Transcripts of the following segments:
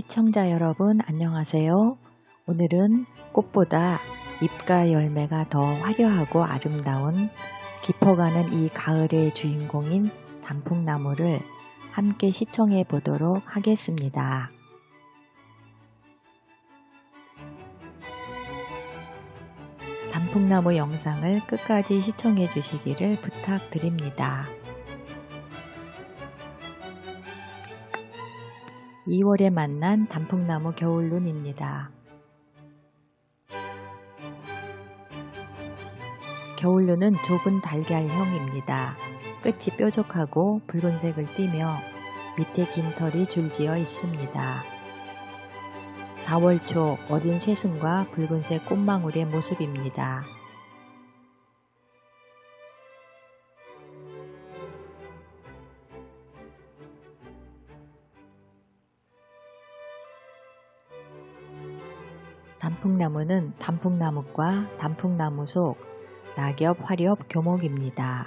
시청자 여러분 안녕하세요. 오늘은 꽃보다 잎과 열매가 더 화려하고 아름다운 깊어가는 이 가을의 주인공인 단풍나무를 함께 시청해 보도록 하겠습니다. 단풍나무 영상을 끝까지 시청해 주시기를 부탁드립니다. 2월에 만난 단풍나무 겨울눈입니다. 겨울눈은 좁은 달걀형입니다. 끝이 뾰족하고 붉은색을 띠며 밑에 긴 털이 줄지어 있습니다. 4월 초 어린 새순과 붉은색 꽃망울의 모습입니다. 단풍나무는 단풍나무과 단풍나무 속 낙엽, 화렵, 교목입니다.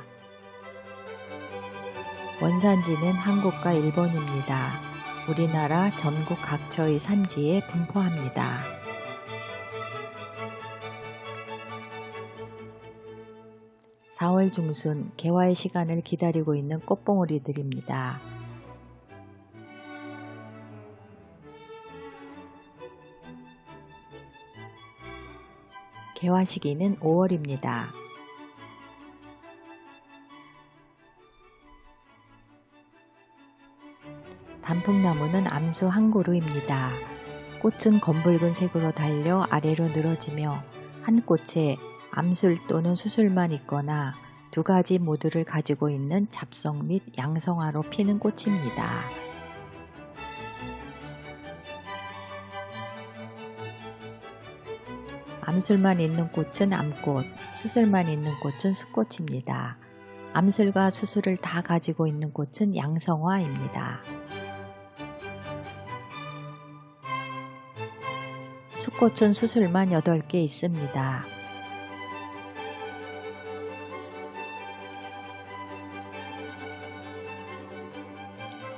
원산지는 한국과 일본입니다. 우리나라 전국 각처의 산지에 분포합니다. (4월) 중순 개화의 시간을 기다리고 있는 꽃봉오리들입니다. 개화 시기는 5월입니다. 단풍나무는 암수 한 그루입니다. 꽃은 검붉은 색으로 달려 아래로 늘어지며 한 꽃에 암술 또는 수술만 있거나 두 가지 모두를 가지고 있는 잡성 및 양성화로 피는 꽃입니다. 암술만 있는 꽃은 암꽃, 수술만 있는 꽃은 수꽃입니다. 암술과 수술을 다 가지고 있는 꽃은 양성화입니다. 수꽃은 수술만 8개 있습니다.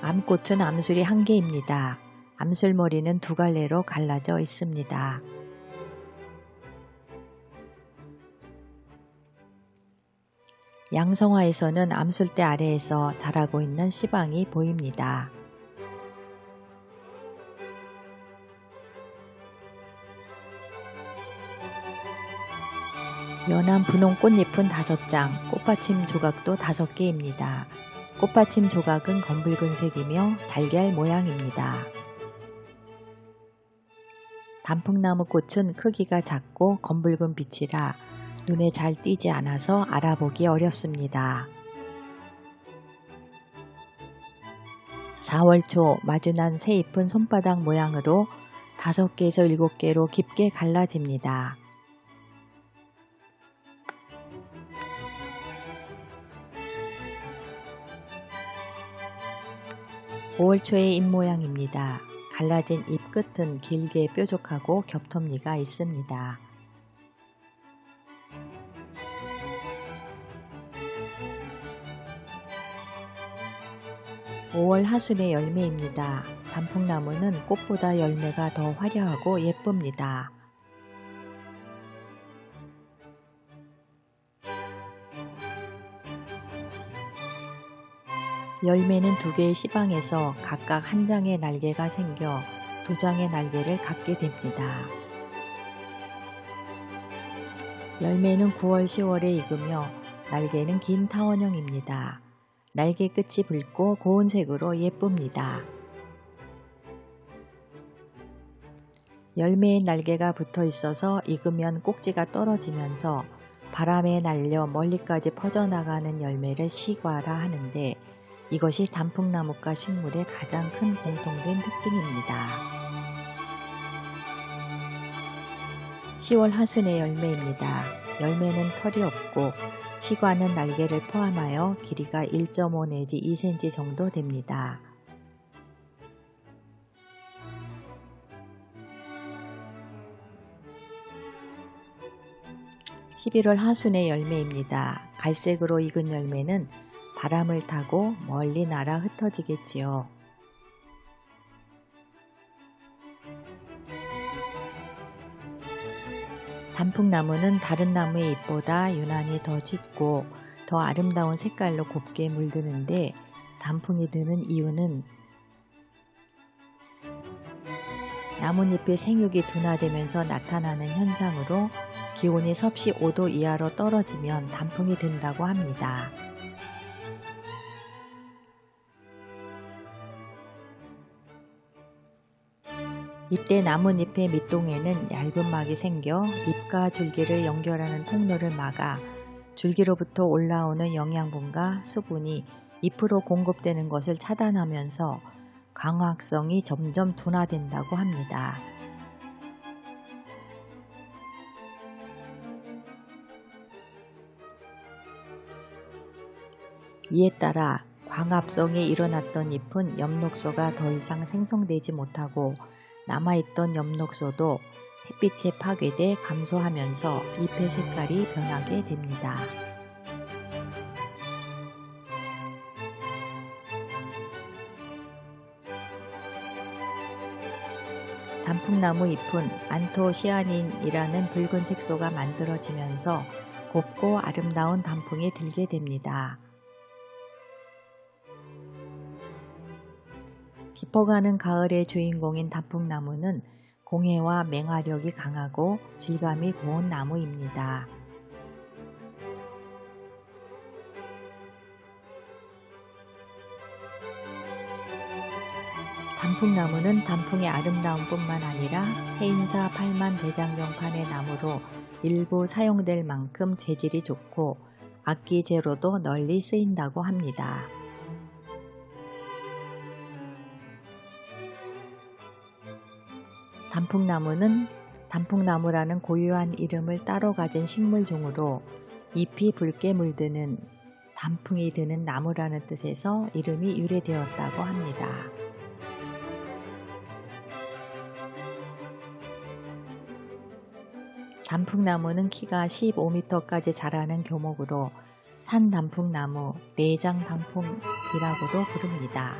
암꽃은 암술이 한 개입니다. 암술머리는 두 갈래로 갈라져 있습니다. 양성화에서는 암술대 아래에서 자라고 있는 시방이 보입니다. 연한 분홍 꽃잎은 5장, 꽃받침 조각도 5개입니다. 꽃받침 조각은 검붉은 색이며 달걀 모양입니다. 단풍나무 꽃은 크기가 작고 검붉은 빛이라 눈에 잘 띄지 않아서 알아보기 어렵습니다. 4월 초 마주난 새잎은 손바닥 모양으로 5개에서 7개로 깊게 갈라집니다. 5월 초의 잎 모양입니다. 갈라진 잎 끝은 길게 뾰족하고 겹톱니가 있습니다. 5월 하순의 열매입니다. 단풍나무는 꽃보다 열매가 더 화려하고 예쁩니다. 열매는 두 개의 시방에서 각각 한 장의 날개가 생겨 두 장의 날개를 갖게 됩니다. 열매는 9월 10월에 익으며 날개는 긴 타원형입니다. 날개 끝이 붉고 고운 색으로 예쁩니다. 열매에 날개가 붙어 있어서 익으면 꼭지가 떨어지면서 바람에 날려 멀리까지 퍼져나가는 열매를 시과라 하는데 이것이 단풍나무과 식물의 가장 큰 공통된 특징입니다. 10월 하순의 열매입니다. 열매는 털이 없고 시과는 날개를 포함하여 길이가 1.5 내지 2cm 정도 됩니다. (11월) 하순의 열매입니다. 갈색으로 익은 열매는 바람을 타고 멀리 날아 흩어지겠지요. 단풍나무는 다른 나무의 잎보다 유난히 더 짙고 더 아름다운 색깔로 곱게 물드는데 단풍이 드는 이유는 나뭇잎의 생육이 둔화되면서 나타나는 현상으로 기온이 섭씨 5도 이하로 떨어지면 단풍이 든다고 합니다. 이때 나뭇잎의 밑동에는 얇은 막이 생겨 잎과 줄기를 연결하는 통로를 막아 줄기로부터 올라오는 영양분과 수분이 잎으로 공급되는 것을 차단하면서 광합성이 점점 둔화된다고 합니다. 이에 따라 광합성이 일어났던 잎은 엽록소가 더 이상 생성되지 못하고 남아있던 엽록소도 햇빛에 파괴돼 감소하면서 잎의 색깔이 변하게 됩니다. 단풍나무 잎은 안토시아닌이라는 붉은 색소가 만들어지면서 곱고 아름다운 단풍이 들게 됩니다. 깊어가는 가을의 주인공인 단풍나무는 공해와 맹화력이 강하고 질감이 고운 나무입니다. 단풍나무는 단풍의 아름다움 뿐만 아니라 해인사 8만 대장경판의 나무로 일부 사용될 만큼 재질이 좋고 악기 재로도 널리 쓰인다고 합니다. 단풍나무는 단풍나무라는 고유한 이름을 따로 가진 식물종으로 잎이 붉게 물드는 단풍이 드는 나무라는 뜻에서 이름이 유래되었다고 합니다. 단풍나무는 키가 15m까지 자라는 교목으로 산단풍나무, 내장단풍이라고도 부릅니다.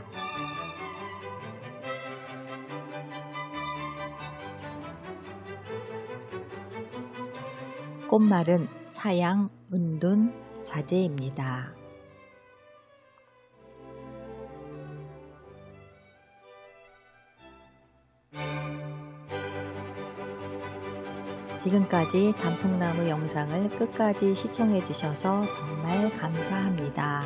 꽃말은 사양, 은둔, 자재입니다. 지금까지 단풍나무 영상을 끝까지 시청해 주셔서 정말 감사합니다.